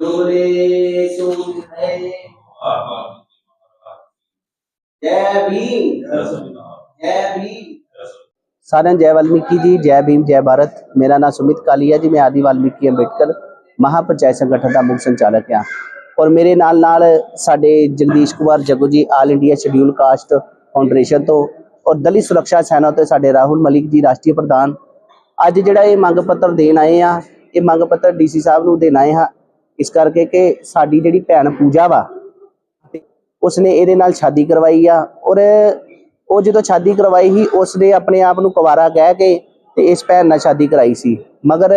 डोले सुन है जय भीम जय भीम ਸਾਰਿਆਂ ਨੂੰ ਜੈ ਵਾਲਮੀਕੀ ਜੀ ਜੈ ਭੀਮ ਜੈ ਭਾਰਤ ਮੇਰਾ ਨਾਮ ਸੁਮਿਤ ਕਾਲੀਆ ਜੀ ਮੈਂ ਆਦੀ ਵਾਲਮੀਕੀ ਅੰਬੇਡਕਰ ਮਹਾਪੰਚਾਇਤ ਸੰਗਠਨ ਦਾ ਮੁੱਖ ਸੰਚਾਲਕ ਹਾਂ ਔਰ ਮੇਰੇ ਨਾਲ ਨਾਲ ਸਾਡੇ ਜਗਦੀਸ਼ ਕੁਮਾਰ ਜੱਗੂ ਜੀ ਆਲ ਇੰਡੀਆ ਸ਼ਡਿਊਲ ਕਾਸਟ foundation ਤੋਂ ਔਰ ਦਲਿਤ ਸੁਰੱਖਿਆ ਸੈਨਾ ਤੋਂ ਸਾਡੇ ਰਾਹੁਲ ਮਲਿਕ ਜੀ, ਰਾਸ਼ਟਰੀ ਪ੍ਰਧਾਨ। ਅੱਜ ਜਿਹੜਾ ਇਹ ਮੰਗ ਪੱਤਰ ਦੇਣ ਆਏ ਆ, ਇਹ ਮੰਗ ਪੱਤਰ ਡੀਸੀ ਸਾਹਿਬ ਨੂੰ ਦੇਣ ਆਏ ਹਾਂ। ਇਸ ਕਰਕੇ ਕਿ ਸਾਡੀ ਜਿਹੜੀ ਭੈਣ ਪੂਜਾ ਵਾ, ਉਸਨੇ ਇਹਦੇ ਨਾਲ ਸ਼ਾਦੀ ਕਰਵਾਈ ਆ ਔਰ ਉਹ ਜਦੋਂ ਸ਼ਾਦੀ ਕਰਵਾਈ ਸੀ, ਉਸਨੇ ਆਪਣੇ ਆਪ ਨੂੰ ਕੁਵਾਰਾ ਕਹਿ ਕੇ ਤੇ ਇਸ ਭੈਣ ਨਾਲ ਸ਼ਾਦੀ ਕਰਾਈ ਸੀ। ਮਗਰ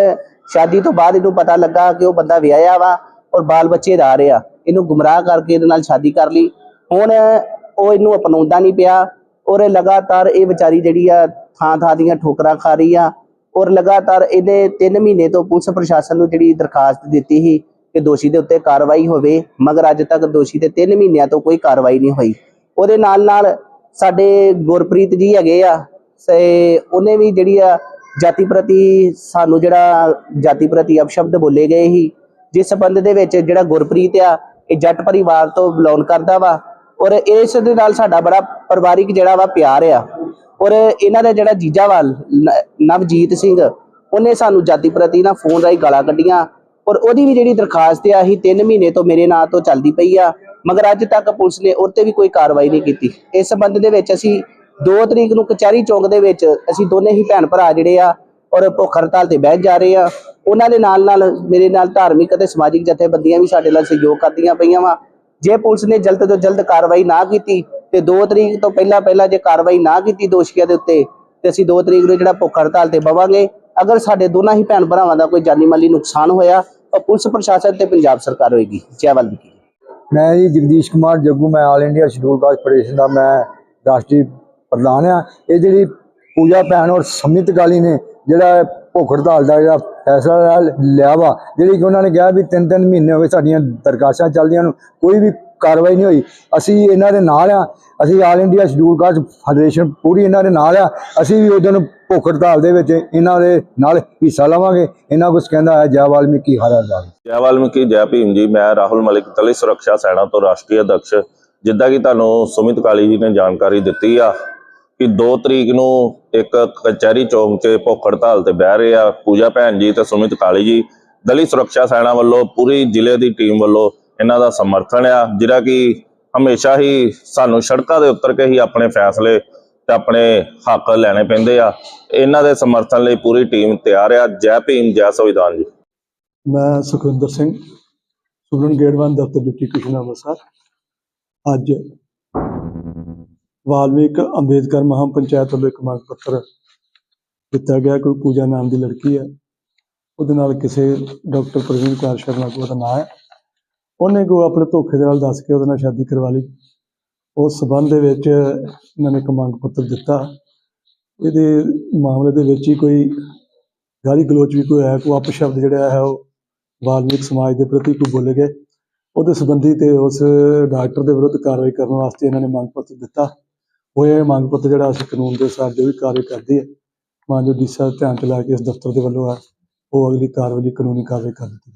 ਸ਼ਾਦੀ ਤੋਂ ਬਾਅਦ ਇਹਨੂੰ ਪਤਾ ਲੱਗਾ ਕਿ ਉਹ ਬੰਦਾ ਵਿਆਹਿਆ ਵਾ ਔਰ ਬਾਲ ਬੱਚੇ ਦਾ ਰਿਹਾ। ਇਹਨੂੰ ਗੁੰਮਰਾਹ ਕਰਕੇ ਇਹਦੇ ਨਾਲ ਸ਼ਾਦੀ ਕਰ ਲਈ। ਹੁਣ ਉਹ ਇਹਨੂੰ ਅਪਣਾਉਂਦਾ ਨਹੀਂ ਪਿਆ। ਔਰ ਲਗਾਤਾਰ ਇਹ ਵਿਚਾਰੀ ਜਿਹੜੀ ਆ, ਥਾਂ ਥਾਂ ਦੀਆਂ ਠੋਕਰਾਂ ਖਾ ਰਹੀ ਆ। ਔਰ ਲਗਾਤਾਰ ਇਹਨੇ 3 ਮਹੀਨੇ ਤੋਂ ਪੁਲਿਸ ਪ੍ਰਸ਼ਾਸਨ ਨੂੰ ਜਿਹੜੀ ਦਰਖਾਸਤ ਦਿੱਤੀ ਸੀ ਕਿ ਦੋਸ਼ੀ ਦੇ ਉੱਤੇ ਕਾਰਵਾਈ ਹੋਵੇ, ਮਗਰ ਅੱਜ ਤੱਕ ਦੋਸ਼ੀ ਤੇ 3 ਮਹੀਨਿਆਂ ਤੋਂ ਕੋਈ ਕਾਰਵਾਈ ਨਹੀਂ ਹੋਈ। ਉਹਦੇ ਨਾਲ ਨਾਲ ਸਾਡੇ ਗੁਰਪ੍ਰੀਤ ਜੀ ਹੈਗੇ ਆ, ਸੇ ਉਹਨੇ ਵੀ ਜਿਹੜੀ ਆ, ਜਾਤੀ ਪ੍ਰਤੀ ਸਾਨੂੰ ਜਿਹੜਾ ਜਾਤੀ ਪ੍ਰਤੀ ਅਪਸ਼ਬਦ ਬੋਲੇ ਗਏ ਸੀ। ਜਿਸ ਸੰਬੰਧ ਦੇ ਵਿੱਚ ਜਿਹੜਾ ਗੁਰਪ੍ਰੀਤ ਆ, ਇਹ ਜੱਟ ਪਰਿਵਾਰ ਤੋਂ ਬਿਲੋਂਗ ਕਰਦਾ ਵਾ। ਔਰ ਇਸ ਦੇ ਨਾਲ ਸਾਡਾ ਬੜਾ ਪਰਿਵਾਰਿਕ ਜਿਹੜਾ ਵਾ ਪਿਆਰ ਆ। ਔਰ ਇਹਨਾਂ ਦਾ ਜਿਹੜਾ ਜੀਜਾਵਾਲ ਨਵਜੀਤ ਸਿੰਘ, ਉਹਨੇ ਸਾਨੂੰ ਜਾਤੀ ਪ੍ਰਤੀ ਨਾ ਫੋਨ ਰਾਹੀਂ ਗਾਲਾਂ ਕੱਢੀਆਂ। ਔਰ ਉਹਦੀ ਵੀ ਜਿਹੜੀ ਦਰਖਾਸਤ ਆ ਹੀ 3 ਮਹੀਨੇ ਤੋਂ ਮੇਰੇ ਨਾਂ ਤੋਂ ਚੱਲਦੀ ਪਈ ਆ। ਮਗਰ ਅੱਜ ਤੱਕ ਪੁਲਿਸ ਨੇ ਉਹ ਤੇ ਵੀ ਕੋਈ ਕਾਰਵਾਈ ਨਹੀਂ ਕੀਤੀ। ਇਸ ਸੰਬੰਧ ਦੇ ਵਿੱਚ ਅਸੀਂ 2 ਤਰੀਕ ਨੂੰ ਕਚਹਿਰੀ ਚੌਂਕ ਦੇ ਵਿੱਚ ਅਸੀਂ ਦੋਨੇ ਹੀ ਭੈਣ ਭਰਾ ਜਿਹੜੇ ਆ, ਔਰ ਭੁੱਖ ਹੜਤਾਲ ਤੇ ਬਹਿ ਜਾ ਰਹੇ ਆ। ਉਹਨਾਂ ਦੇ ਨਾਲ ਨਾਲ ਮੇਰੇ ਨਾਲ ਧਾਰਮਿਕ ਅਤੇ ਸਮਾਜਿਕ ਜਥੇਬੰਦੀਆਂ ਵੀ ਸਾਡੇ ਨਾਲ ਸਹਿਯੋਗ ਕਰਦੀਆਂ ਪਈਆਂ ਵਾ। ਜੇ ਪੁਲਿਸ ਨੇ ਜਲਦ ਤੋਂ ਜਲਦ ਕਾਰਵਾਈ ਨਾ ਕੀਤੀ ਤੇ 2 ਤਰੀਕ ਤੋਂ ਪਹਿਲਾਂ ਪਹਿਲਾਂ ਜੇ ਕਾਰਵਾਈ ਨਾ ਕੀਤੀ ਦੋਸ਼ੀਆਂ ਦੇ ਉੱਤੇ, ਤੇ ਅਸੀਂ 2 ਤਰੀਕ ਨੂੰ ਜਿਹੜਾ ਭੁੱਖ ਹੜਤਾਲ ਤੇ ਬਵਾਂਗੇ। ਅਗਰ ਸਾਡੇ ਦੋਨਾਂ ਹੀ ਭੈਣ ਭਰਾਵਾਂ ਦਾ ਕੋਈ ਜਾਨੀ ਮਾਲੀ ਨੁਕਸਾਨ ਹੋਇਆ, ਤਾਂ ਪੁਲਿਸ ਪ੍ਰਸ਼ਾਸਨ ਤੇ ਪੰਜਾਬ ਸਰਕਾਰ ਹੋਏਗੀ। ਜੈ ਵਾਲਮੀਕੀ। ਮੈਂ ਜੀ ਜਗਦੀਸ਼ ਕੁਮਾਰ ਜੱਗੂ, ਮੈਂ all India schedule caste federation ਦਾ ਮੈਂ ਰਾਸ਼ਟਰੀ ਪ੍ਰਧਾਨ ਆ ਇਹ ਜਿਹੜੀ ਪੂਜਾ ਭੈਣ ਔਰ ਸਮਿਤ ਕਾਲੀ ਨੇ, ਜਿਹੜਾ ਭੁੱਖ ਹੜਤਾਲ ਦਾ ਜਿਹੜਾ ਫੈਸਲਾ ਲਿਆ ਵਾ, ਜਿਹੜੀ ਕਿ ਉਹਨਾਂ ਨੇ ਕਿਹਾ ਵੀ ਤਿੰਨ ਤਿੰਨ ਮਹੀਨੇ ਹੋ ਗਏ ਸਾਡੀਆਂ ਦਰਖਾਸਤਾਂ ਚੱਲਦੀਆਂ ਨੂੰ, ਕੋਈ ਵੀ ਕਾਰਵਾਈ ਨਹੀਂ ਹੋਈ। ਅਸੀਂ ਇਹਨਾਂ ਦੇ ਨਾਲ ਆ, ਅਸੀਂ all India schedule caste federation ਪੂਰੀ ਇਹਨਾਂ ਦੇ ਨਾਲ ਆ, ਅਸੀਂ ਵੀ ਉਦੋਂ ਭੁੱਖ ਹੜਤਾਲ ਦੇ ਵਿੱਚ ਇਹਨਾਂ ਦੇ ਨਾਲ ਹਿੱਸਾ ਲਵਾਂਗੇ। ਇਹਨਾਂ ਕੁਝ ਕਹਿੰਦਾ ਹੈ, ਜੈ ਵਾਲਮੀਕੀ, ਹਰ ਹਰ ਜੈ ਵਾਲਮੀਕੀ, ਜੈ ਭੀਮ ਜੀ, ਮੈਂ ਰਾਹੁਲ ਮਲਿਕ ਦਲਿਤ ਸੁਰੱਖਿਆ ਸੈਨਾ ਤੋਂ ਰਾਸ਼ਟਰੀ ਅਧਿਕਸ਼। ਜਿੱਦਾਂ ਕਿ ਤੁਹਾਨੂੰ ਸੁਮਿਤ ਕਾਲੀ ਜੀ ਨੇ ਜਾਣਕਾਰੀ ਦਿੱਤੀ ਆ ਕਿ 2 ਤਰੀਕ ਨੂੰ ਇੱਕ ਕਚਹਿਰੀ ਚੌਂਕ 'ਚ ਭੁੱਖ ਹੜਤਾਲ ਤੇ ਬਹਿ ਰਹੇ ਆ, ਪੂਜਾ ਭੈਣ ਜੀ ਤੇ ਸੁਮਿਤ ਕਾਲੀ ਜੀ। ਦਲਿਤ ਸੁਰੱਖਿਆ ਸੈਨਾ ਵੱਲੋਂ ਪੂਰੀ ਜ਼ਿਲ੍ਹੇ ਦੀ ਟੀਮ ਵੱਲੋਂ ਇਹਨਾਂ ਦਾ ਸਮਰਥਨ ਆ, ਜਿਹੜਾ ਕਿ ਹਮੇਸ਼ਾ ਹੀ ਸਾਨੂੰ ਸੜਕਾਂ ਦੇ ਉੱਤਰ ਕੇ ਹੀ ਆਪਣੇ ਫੈਸਲੇ ਤੇ ਆਪਣੇ ਹੱਕ ਲੈਣੇ ਪੈਂਦੇ ਆ। ਇਹਨਾਂ ਦੇ ਸਮਰਥਨ ਲਈ ਪੂਰੀ ਟੀਮ ਤਿਆਰ ਆ। ਜੈ ਭੀਮ, ਜੈ ਸੰਵਿਧਾਨ ਜੀ। ਮੈਂ ਸੁਖਵਿੰਦਰ ਸਿੰਘ ਸਟੂਡੈਂਟ ਗ੍ਰੇਡ 1 ਦਫ਼ਤਰ ਡਿਪਟੀ ਕਮਿਸ਼ਨਰ ਅੰਮ੍ਰਿਤਸਰ। ਅੱਜ ਵਾਲਮੀਕ ਅੰਬੇਦਕਰ ਮਹਾਂ ਪੰਚਾਇਤ ਵੱਲੋਂ ਇੱਕ ਮੰਗ ਪੱਤਰ ਦਿੱਤਾ ਗਿਆ, ਕੋਈ ਪੂਜਾ ਨਾਮ ਦੀ ਲੜਕੀ ਹੈ। ਉਹਦੇ ਨਾਲ ਕਿਸੇ ਡਾਕਟਰ ਪ੍ਰਵੀਨ ਕੁਮਾਰ ਸ਼ਰਮਾ ਕੋਲ ਦਾ ਨਾਂ ਹੈ। ਉਹਨੇ ਕੋ ਆਪਣੇ ਧੋਖੇ ਦੇ ਨਾਲ ਦੱਸ ਕੇ ਉਹਦੇ ਨਾਲ ਸ਼ਾਦੀ ਕਰਵਾ ਲਈ। ਉਸ ਸਬੰਧ ਦੇ ਵਿੱਚ ਇਹਨਾਂ ਨੇ ਇੱਕ ਮੰਗ ਪੱਤਰ ਦਿੱਤਾ। ਇਹਦੇ ਮਾਮਲੇ ਦੇ ਵਿੱਚ ਹੀ ਕੋਈ ਗਾਲੀ ਗਲੋਚ ਵੀ ਕੋਈ ਹੈ ਕੋਈ ਅਪਸ਼ਬਦ ਜਿਹੜਾ ਹੈ, ਉਹ ਵਾਲਮੀਕ ਸਮਾਜ ਦੇ ਪ੍ਰਤੀ ਕੋਈ ਬੋਲੇ ਗਏ। ਉਹਦੇ ਸੰਬੰਧੀ ਤੇ ਉਸ ਡਾਕਟਰ ਦੇ ਵਿਰੁੱਧ ਕਾਰਵਾਈ ਕਰਨ ਵਾਸਤੇ ਇਹਨਾਂ ਨੇ ਮੰਗ ਪੱਤਰ ਦਿੱਤਾ। ਉਹ ਇਹ ਮੰਗ ਪੱਤਰ ਜਿਹੜਾ ਅਸੀਂ ਕਾਨੂੰਨ ਦੇ ਹਿਸਾਬ ਜੋ ਵੀ ਕਾਰਵਾਈ ਕਰਦੇ ਹੈ ਮਾਨਯੋਗ ਸਾਹਿਬ ਧਿਆਨ ਚ ਲਾ ਕੇ ਇਸ ਦਫ਼ਤਰ ਦੇ ਵੱਲੋਂ ਆ, ਉਹ ਅਗਲੀ ਕਾਰਵਾਈ ਕਾਨੂੰਨੀ ਕਾਰਵਾਈ ਕਰ ਦਿੱਤੀ